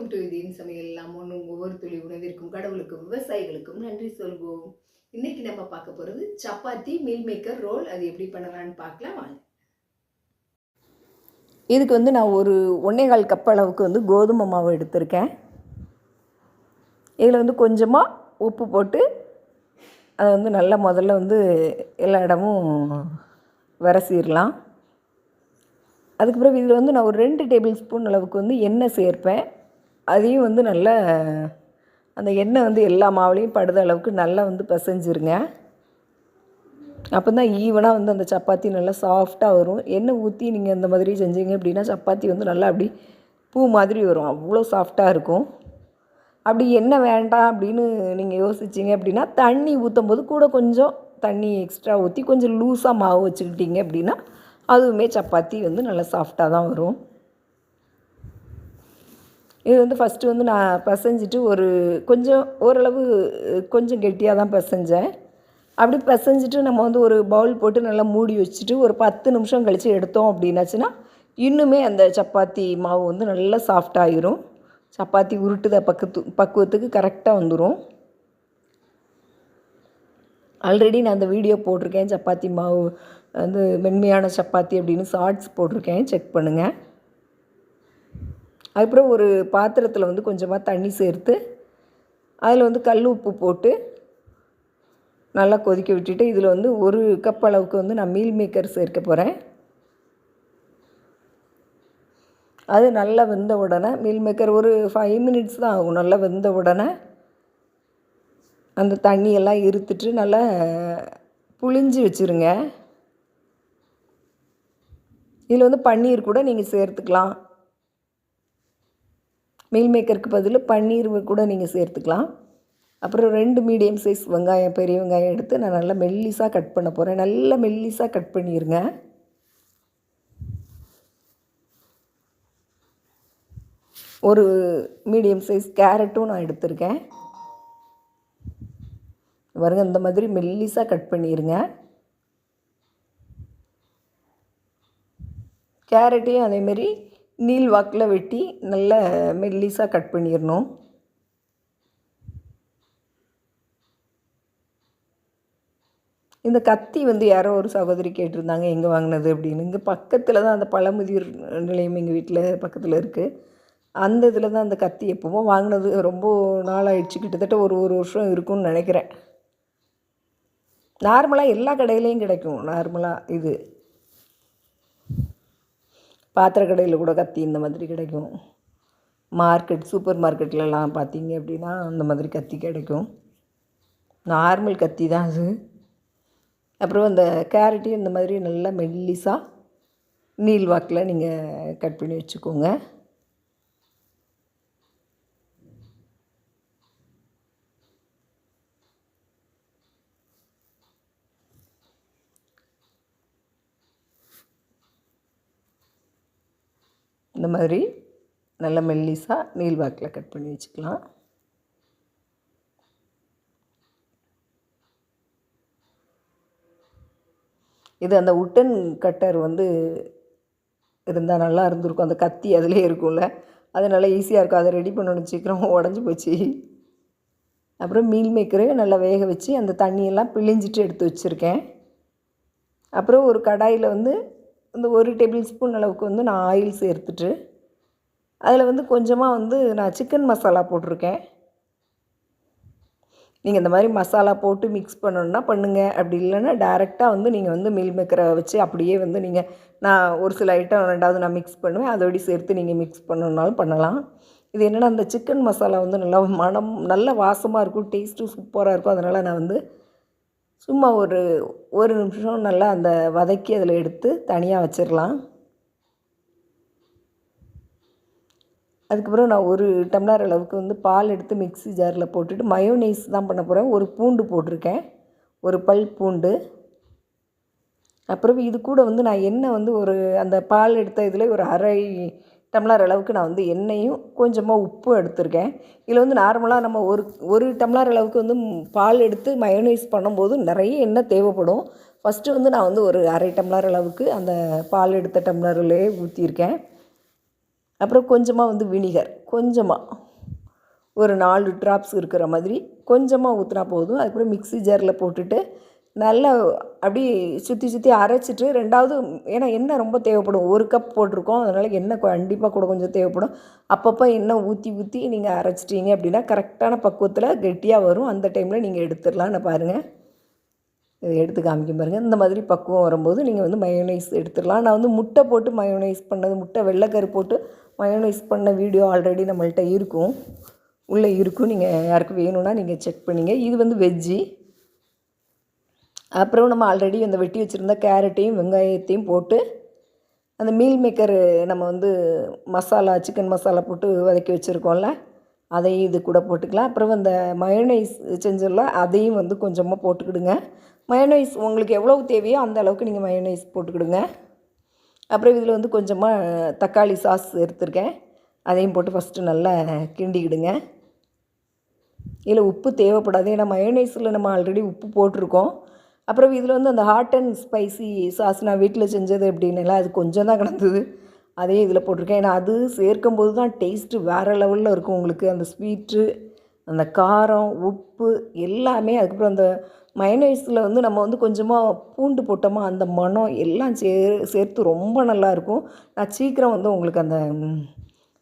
Welcome to இதின் சமையல் எல்லாம் ஒன்றும் ஒவ்வொரு துளி உணவிற்கும் கடவுளுக்கும் விவசாயிகளுக்கும் நன்றி சொல்வோம். இன்னைக்கு நம்ம பார்க்க போகிறது சப்பாத்தி மீல் மேக்கர் ரோல் அது எப்படி பண்ணலாம்னு பார்க்கலாம் வாங்க. இதுக்கு வந்து நான் ஒரு ஒன்னேகால் கப் அளவுக்கு வந்து கோதுமை மாவு எடுத்திருக்கேன். இதில் வந்து கொஞ்சமாக உப்பு போட்டு அதை வந்து நல்லா முதல்ல வந்து எல்லா இடமும் விரசிடலாம் அதுக்கு பிறகு இதில் வந்து நான் ஒரு ரெண்டு டேபிள் ஸ்பூன் அளவுக்கு வந்து எண்ணெய் சேர்ப்பேன். அதையும் வந்து நல்லா அந்த எண்ணெய் வந்து எல்லா மாவுலேயும் படுத அளவுக்கு நல்லா வந்து பிசைஞ்சிருங்க. அப்போ தான் ஈவனாக வந்து அந்த சப்பாத்தி நல்லா சாஃப்டாக வரும். எண்ணெய் ஊற்றி நீங்கள் இந்த மாதிரி செஞ்சீங்க அப்படின்னா சப்பாத்தி வந்து நல்லா அப்படி பூ மாதிரி வரும். அவ்வளோ சாஃப்டாக இருக்கும். அப்படி எண்ணெய் வேண்டாம் அப்படின்னு நீங்கள் யோசிச்சிங்க அப்படின்னா தண்ணி ஊற்றும் போது கூட கொஞ்சம் தண்ணி எக்ஸ்ட்ரா ஊற்றி கொஞ்சம் லூஸாக மாவு வச்சுக்கிட்டீங்க அப்படின்னா அதுவுமே சப்பாத்தி வந்து நல்லா சாஃப்டாக தான் வரும். இது வந்து ஃபஸ்ட்டு வந்து நான் பசைஞ்சிட்டு ஒரு கொஞ்சம் ஓரளவு கொஞ்சம் கெட்டியாக தான் பசைஞ்சேன். அப்படி பசைஞ்சிட்டு நம்ம வந்து ஒரு பவுல் போட்டு நல்லா மூடி வச்சுட்டு ஒரு பத்து நிமிஷம் கழித்து எடுத்தோம் அப்படின்னாச்சுன்னா இன்னுமே அந்த சப்பாத்தி மாவு வந்து நல்லா சாஃப்டாகிரும் சப்பாத்தி உருட்டுத பக்கத்து பக்குவத்துக்கு கரெக்டாக வந்துடும் ஆல்ரெடி நான் அந்த வீடியோ போட்டிருக்கேன். சப்பாத்தி மாவு வந்து மென்மையான சப்பாத்தி அப்படின்னு ஷார்ட்ஸ் போட்டிருக்கேன். செக் பண்ணுங்கள் அதுக்கப்புறம் ஒரு பாத்திரத்தில் வந்து கொஞ்சமாக தண்ணி சேர்த்து அதில் வந்து கல் உப்பு போட்டு நல்லா கொதிக்க விட்டுட்டு இதில் வந்து ஒரு கப் அளவுக்கு வந்து நான் மீல் மேக்கர் சேர்க்க போகிறேன் அது நல்லா வெந்த உடனே மீல் மேக்கர் ஒரு ஃபைவ் மினிட்ஸ் தான் ஆகும் நல்லா வெந்த உடனே. அந்த தண்ணியெல்லாம் இருத்துட்டு நல்லா புளிஞ்சு வச்சுருங்க. இதில் வந்து பன்னீர் கூட நீங்கள் சேர்த்துக்கலாம். மீல் மேக்கருக்கு பதில் பன்னீர் கூட நீங்கள் சேர்த்துக்கலாம். அப்புறம் ரெண்டு மீடியம் சைஸ் வெங்காயம் பெரிய வெங்காயம் எடுத்து நான் நல்லா மெல்லிஸாக கட் பண்ண போகிறேன் நல்லா மெல்லிஸாக கட் பண்ணிடுங்க ஒரு மீடியம் சைஸ் கேரட்டும் நான் எடுத்திருக்கேன். வருங்க இந்த மாதிரி மெல்லிஸாக கட் பண்ணிடுங்க கேரட்டையும் அதேமாரி நீல் வாக்கில் வெட்டி நல்ல மெல்லிஸாக கட் பண்ணிடணும் இந்த கத்தி வந்து யாரோ ஒரு சகோதரி கேட்டிருந்தாங்க எங்கே வாங்கினது? அப்படின்னு. இங்கே பக்கத்தில் தான் அந்த பழமுதிர் நிலையம் எங்கள் வீட்டில் பக்கத்தில் இருக்குது அந்த இதில் தான் அந்த கத்தி எப்போவும் வாங்கினது. ரொம்ப நாளாகிடுச்சு கிட்டத்தட்ட ஒரு ஒரு வருஷம் இருக்கும்னு நினைக்கிறேன். நார்மலாக எல்லா கடையிலையும் கிடைக்கும். நார்மலாக இது. பாத்திர கடையில் கூட கத்தி இந்த மாதிரி கிடைக்கும். மார்க்கெட் சூப்பர் மார்க்கெட்லலாம் பார்த்தீங்க அப்படின்னா அந்த மாதிரி கத்தி கிடைக்கும். நார்மல் கத்தி தான் அது. அப்புறம் அந்த கேரட்டையும் இந்த மாதிரி நல்லா மெல்லிஸாக நீல் வாக்கில் நீங்கள் கட் பண்ணி வச்சுக்கோங்க. இந்த மாதிரி நல்ல மெல்லிஸாக நீல் வாக்கில் கட் பண்ணி வச்சுக்கலாம். இது அந்த உட்டன் கட்டர் வந்து இருந்தால் நல்லா இருந்திருக்கும். அந்த கத்தி அதிலே இருக்கும்ல. அது நல்லா ஈஸியாக இருக்கும். அதை ரெடி பண்ணணும் சீக்கிரம் உடஞ்சி போச்சு. அப்புறம் மீல் மேக்கரு நல்லா வேக வச்சு அந்த தண்ணியெல்லாம் பிழிஞ்சிட்டு எடுத்து வச்சுருக்கேன். அப்புறம் ஒரு கடாயில் வந்து இந்த ஒரு டேபிள் ஸ்பூன் அளவுக்கு வந்து நான் ஆயில் சேர்த்துட்டு அதில் வந்து கொஞ்சமாக வந்து நான் சிக்கன் மசாலா போட்டிருக்கேன். நீங்கள் இந்த மாதிரி மசாலா போட்டு மிக்ஸ் பண்ணணுன்னா பண்ணுங்கள் அப்படி இல்லைன்னா டேரெக்டாக வந்து நீங்கள் வந்து மில் மேக்கரை வச்சு அப்படியே வந்து நீங்கள் நான் ஒரு சில ஐட்டம் ரெண்டாவது நான் மிக்ஸ் பண்ணுவேன். அதோடய சேர்த்து நீங்கள் மிக்ஸ் பண்ணணுன்னாலும் பண்ணலாம். இது என்னென்னா அந்த சிக்கன் மசாலா வந்து நல்லா மனம் நல்ல வாசமாக இருக்கும் டேஸ்ட்டும் சூப்பராக இருக்கும். அதனால் நான் வந்து சும்மா ஒரு ஒரு நிமிஷம் நல்லா அந்த வதக்கி அதில் எடுத்து தனியாக வச்சிடலாம் அதுக்கப்புறம் நான் ஒரு டம்ளர் அளவுக்கு வந்து பால் எடுத்து மிக்ஸி ஜாரில் போட்டுட்டு மயோனைஸ் தான் பண்ண போகிறேன் ஒரு பூண்டு போட்டிருக்கேன். ஒரு பல் பூண்டு. அப்புறம் இது கூட வந்து நான் எண்ணெய் வந்து ஒரு அந்த பால் எடுத்த இதில் ஒரு அரை டம்ளர் அளவுக்கு நான் வந்து எண்ணெயும் கொஞ்சமாக உப்பும் எடுத்திருக்கேன். இதில் வந்து நார்மலாக நம்ம ஒரு ஒரு டம்ளர் அளவுக்கு வந்து பால் எடுத்து மயோனைஸ் பண்ணும்போது நிறைய எண்ணெய் தேவைப்படும். ஃபஸ்ட்டு வந்து நான் வந்து ஒரு அரை டம்ளர் அளவுக்கு அந்த பால் எடுத்த டம்ளர்லேயே ஊற்றியிருக்கேன் அப்புறம் கொஞ்சமாக வந்து வினிகர் கொஞ்சமாக ஒரு நாலு ட்ராப்ஸ் இருக்கிற மாதிரி கொஞ்சமாக ஊற்றினா போதும். அதுக்கப்புறம் மிக்ஸி ஜாரில் போட்டுட்டு நல்லா அப்படி சுற்றி சுற்றி அரைச்சிட்டு ரெண்டாவது ஏன்னா எண்ணெய் ரொம்ப தேவைப்படும். ஒரு கப் போட்டிருக்கோம். அதனால் எண்ணெய் கண்டிப்பாக கூட கொஞ்சம் தேவைப்படும். அப்பப்போ எண்ணெய் ஊற்றி ஊற்றி நீங்கள் அரைச்சிட்டீங்க அப்படின்னா கரெக்டான பக்குவத்தில் கெட்டியாக வரும். அந்த டைமில் நீங்கள் எடுத்துடலான்னு பாருங்கள் இதை எடுத்து காமிக்க பாருங்கள் இந்த மாதிரி பக்குவம் வரும்போது நீங்கள் வந்து மயோனைஸ் எடுத்துடலாம். நான் வந்து முட்டை போட்டு மயோனைஸ் பண்ணது முட்டை வெள்ளைக்கரு போட்டு மயோனைஸ் பண்ண வீடியோ ஆல்ரெடி நம்மள்கிட்ட இருக்கும். உள்ளே இருக்கும். நீங்கள் யாருக்கும் வேணும்னா நீங்கள் செக் பண்ணிங்க. இது வந்து வெஜ்ஜி அப்புறம் நம்ம ஆல்ரெடி அந்த வெட்டி வச்சுருந்த கேரட்டையும் வெங்காயத்தையும் போட்டு அந்த மீல் மேக்கர் நம்ம வந்து மசாலா சிக்கன் மசாலா போட்டு வதக்கி வச்சுருக்கோம்ல அதையும் இது கூட போட்டுக்கலாம். அப்புறம் அந்த மயோனைஸ் செஞ்சிடல அதையும் வந்து கொஞ்சமாக போட்டுக்கிடுங்க. மயோனைஸ் உங்களுக்கு எவ்வளவு தேவையோ அந்த அளவுக்கு நீங்கள் மயோனைஸ் போட்டுக்கிடுங்க. அப்புறம் இதில் வந்து கொஞ்சமாக தக்காளி சாஸ் எடுத்திருக்கேன். அதையும் போட்டு ஃபஸ்ட்டு நல்லா கிண்டிக்கிடுங்க. இதில் உப்பு தேவைப்படாது. ஏன்னா மயோனைஸில் நம்ம ஆல்ரெடி உப்பு போட்டிருக்கோம். அப்புறம் இதில் வந்து அந்த ஹாட் அண்ட் ஸ்பைசி சாஸ் நான் வீட்டில் செஞ்சது அப்படின்னுல அது கொஞ்சம் தான் கிடந்தது. அதையும் இதில் போட்டிருக்கேன். ஏன்னா அது சேர்க்கும்போது தான் டேஸ்ட்டு வேறு லெவலில் இருக்கும் உங்களுக்கு. அந்த ஸ்வீட்டு அந்த காரம் உப்பு எல்லாமே. அதுக்கப்புறம் அந்த மயனைஸில் வந்து நம்ம வந்து கொஞ்சமாக பூண்டு போட்டோமா அந்த மணம் எல்லாம் சே சேர்த்து ரொம்ப நல்லாயிருக்கும் நான் சீக்கிரம் வந்து உங்களுக்கு அந்த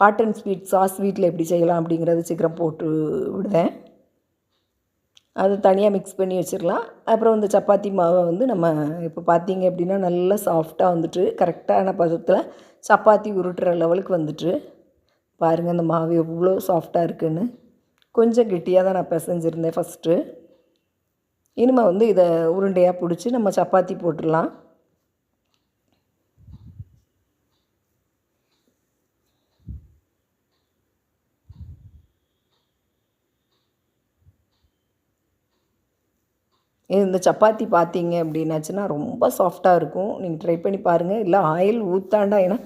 ஹாட் அண்ட் ஸ்வீட் சாஸ் வீட்டில் எப்படி செய்யலாம் அப்படிங்கிறது சீக்கிரம் போட்டு விடுவேன். அது தனியாக மிக்ஸ் பண்ணி வச்சிடலாம் அப்புறம் இந்த சப்பாத்தி மாவை வந்து நம்ம இப்போ பார்த்தீங்க அப்படின்னா நல்லா சாஃப்டாக வந்துட்டு கரெக்டான பதத்தில் சப்பாத்தி உருட்டுற லெவலுக்கு வந்துட்டு பாருங்கள் அந்த மாவு எவ்வளோ சாஃப்டாக இருக்குன்னு. கொஞ்சம் கெட்டியாக தான் நான் பிசைஞ்சிருந்தேன் ஃபஸ்ட்டு இனிமேல் வந்து இதை உருண்டையாக பிடிச்சி நம்ம சப்பாத்தி போட்டுடலாம் இந்த சப்பாத்தி பார்த்தீங்க அப்படின்னாச்சுன்னா ரொம்ப சாஃப்டாக இருக்கும். நீங்கள் ட்ரை பண்ணி பாருங்கள் இல்லை ஆயில் ஊற்றாண்டா ஏன்னா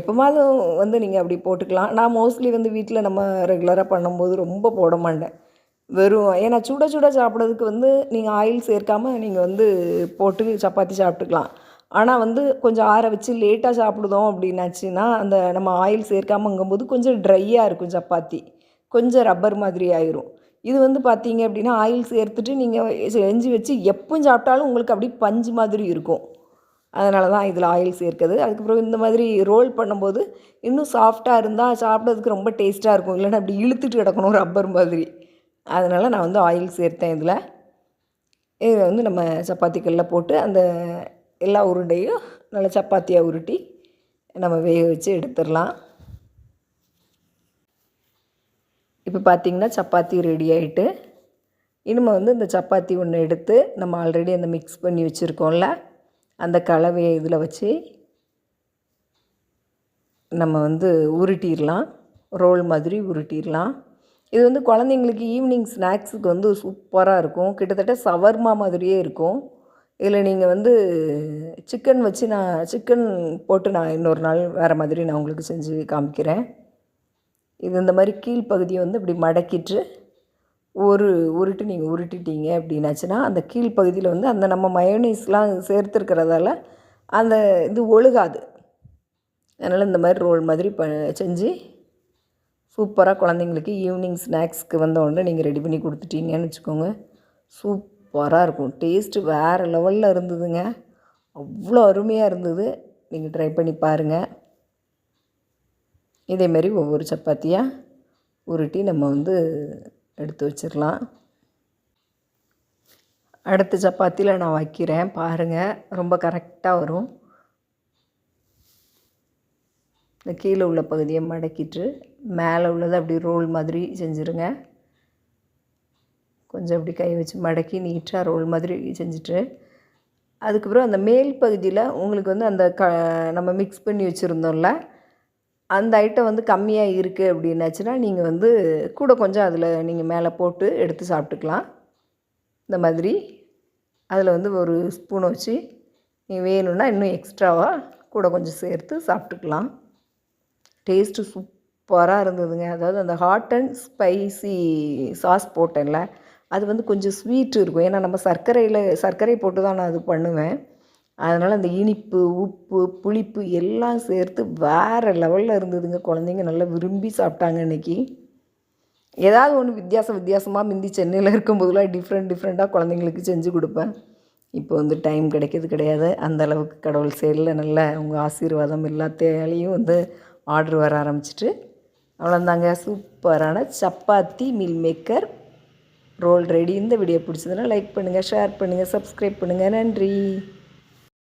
எப்போமாவது வந்து நீங்கள் அப்படி போட்டுக்கலாம். நான் மோஸ்ட்லி வந்து வீட்டில் நம்ம ரெகுலராக பண்ணும்போது ரொம்ப போட மாட்டேன். வெறும் ஏன்னா சுட சுட சாப்பிட்றதுக்கு வந்து நீங்கள் ஆயில் சேர்க்காம நீங்கள் வந்து போட்டு சப்பாத்தி சாப்பிட்டுக்கலாம். ஆனால் வந்து கொஞ்சம் ஆற வச்சு லேட்டாக சாப்பிடுதோம் அப்படின்னாச்சுன்னா அந்த நம்ம ஆயில் சேர்க்காமங்கும்போது கொஞ்சம் ட்ரையாக இருக்கும் சப்பாத்தி. கொஞ்சம் ரப்பர் மாதிரி ஆயிரும். இது வந்து பார்த்தீங்க அப்படின்னா ஆயில் சேர்த்துட்டு நீங்கள் செஞ்சு வச்சு எப்போ சாப்பிட்டாலும் உங்களுக்கு அப்படி பஞ்சு மாதிரி இருக்கும். அதனால தான் இதில் ஆயில் சேர்க்குது அதுக்கப்புறம் இந்த மாதிரி ரோல் பண்ணும்போது இன்னும் சாஃப்டாக இருந்தால் சாப்பிட்றதுக்கு ரொம்ப டேஸ்ட்டாக இருக்கும். இல்லைன்னா அப்படி இழுத்துட்டு கிடக்கணும் ரப்பர் மாதிரி. அதனால் நான் வந்து ஆயில் சேர்த்தேன் இதில். இதை வந்து நம்ம சப்பாத்திக்கல்லில் போட்டு அந்த எல்லா உருண்டையும் நல்லா சப்பாத்தியாக உருட்டி நம்ம வேக வச்சு எடுத்துடலாம். இப்போ பார்த்திங்கன்னா சப்பாத்தி ரெடி ஆகிட்டு இனிமேல் வந்து இந்த சப்பாத்தி ஒன்று எடுத்து நம்ம ஆல்ரெடி அந்த மிக்ஸ் பண்ணி வச்சுருக்கோம்ல அந்த கலவையை இதில் வச்சு நம்ம வந்து உருட்டிடலாம். ரோல் மாதிரி உருட்டிடலாம். இது வந்து குழந்தைங்களுக்கு ஈவினிங் ஸ்நாக்ஸுக்கு வந்து சூப்பராக இருக்கும். கிட்டத்தட்ட சவர்மா மாதிரியே இருக்கும். இதில் நீங்கள் வந்து சிக்கன் வச்சு நான் சிக்கன் போட்டு நான் இன்னொரு நாள் வேறு மாதிரி நான் உங்களுக்கு செஞ்சு காமிக்கிறேன். இது இந்த மாதிரி கீழ்ப்பகுதியை வந்து இப்படி மடக்கிட்டு ஒரு உருட்டு நீங்கள் உருட்டிட்டீங்க அப்படின்னாச்சுன்னா அந்த கீழ்ப்பகுதியில் வந்து அந்த நம்ம மயோனைஸ்லாம் சேர்த்துருக்கிறதால அந்த இது ஒழுகாது. அதனால் இந்த மாதிரி ரோல் மாதிரி ப செஞ்சு சூப்பராக குழந்தைங்களுக்கு ஈவினிங் ஸ்நாக்ஸ்க்கு வந்த உடனே நீங்கள் ரெடி பண்ணி கொடுத்துட்டீங்கன்னு வச்சுக்கோங்க. சூப்பராக இருக்கும். டேஸ்ட்டு வேறு லெவலில் இருந்ததுங்க. அவ்வளோ அருமையாக இருந்தது. நீங்கள் ட்ரை பண்ணி பாருங்கள் இதேமாரி ஒவ்வொரு சப்பாத்தியாக உருட்டி நம்ம வந்து எடுத்து வச்சிடலாம் அடுத்த சப்பாத்தியில் நான் வைக்கிறேன். பாருங்கள் ரொம்ப கரெக்டாக வரும். இந்த கீழே உள்ள பகுதியை மடக்கிட்டு மேலே உள்ளதை அப்படி ரோல் மாதிரி செஞ்சுருங்க. கொஞ்சம் அப்படி கை வச்சு மடக்கி நீட்டாக ரோல் மாதிரி செஞ்சுட்டு அதுக்கப்புறம் அந்த மேல் பகுதியில் உங்களுக்கு வந்து அந்த க நம்ம மிக்ஸ் பண்ணி வச்சுருந்தோம்ல அந்த ஐட்டம் வந்து கம்மியாக இருக்குது அப்படின்னாச்சுன்னா நீங்கள் வந்து கூட கொஞ்சம் அதில் நீங்கள் மேலே போட்டு எடுத்து சாப்பிட்டுக்கலாம். இந்த மாதிரி. அதில் வந்து ஒரு ஸ்பூனை வச்சு நீங்கள் வேணும்னா இன்னும் எக்ஸ்ட்ராவாக கூட கொஞ்சம் சேர்த்து சாப்பிட்டுக்கலாம். டேஸ்ட்டு சூப்பராக இருந்ததுங்க. அதாவது அந்த ஹாட் அண்ட் ஸ்பைசி சாஸ் போட்டேன்ல அது வந்து கொஞ்சம் ஸ்வீட் இருக்கும். ஏன்னா நம்ம சர்க்கரையில் சர்க்கரை போட்டு தான் நான் அது பண்ணுவேன். அதனால் அந்த இனிப்பு உப்பு புளிப்பு எல்லாம் சேர்த்து வேறு லெவலில் இருந்ததுங்க. குழந்தைங்க நல்லா விரும்பி சாப்பிட்டாங்க இன்றைக்கி ஏதாவது ஒன்று வித்தியாசம் வித்தியாசமாக முந்தி சென்னையில் இருக்கும்போதெல்லாம் டிஃப்ரெண்ட் டிஃப்ரெண்ட்டாக குழந்தைங்களுக்கு செஞ்சு கொடுப்பேன். இப்போ வந்து டைம் கிடைக்கிறது கிடையாது. அந்த அளவுக்கு கடவுள் செயலில் நல்ல உங்கள் ஆசீர்வாதம் எல்லாத்தையும் வந்து ஆர்டர் வர ஆரம்பிச்சிட்டு அவ்வளோந்தாங்க சூப்பரான chapati meal maker roll ready இந்த வீடியோ பிடிச்சதுன்னா லைக் பண்ணுங்கள் ஷேர் பண்ணுங்கள் சப்ஸ்கிரைப் பண்ணுங்கள் நன்றி.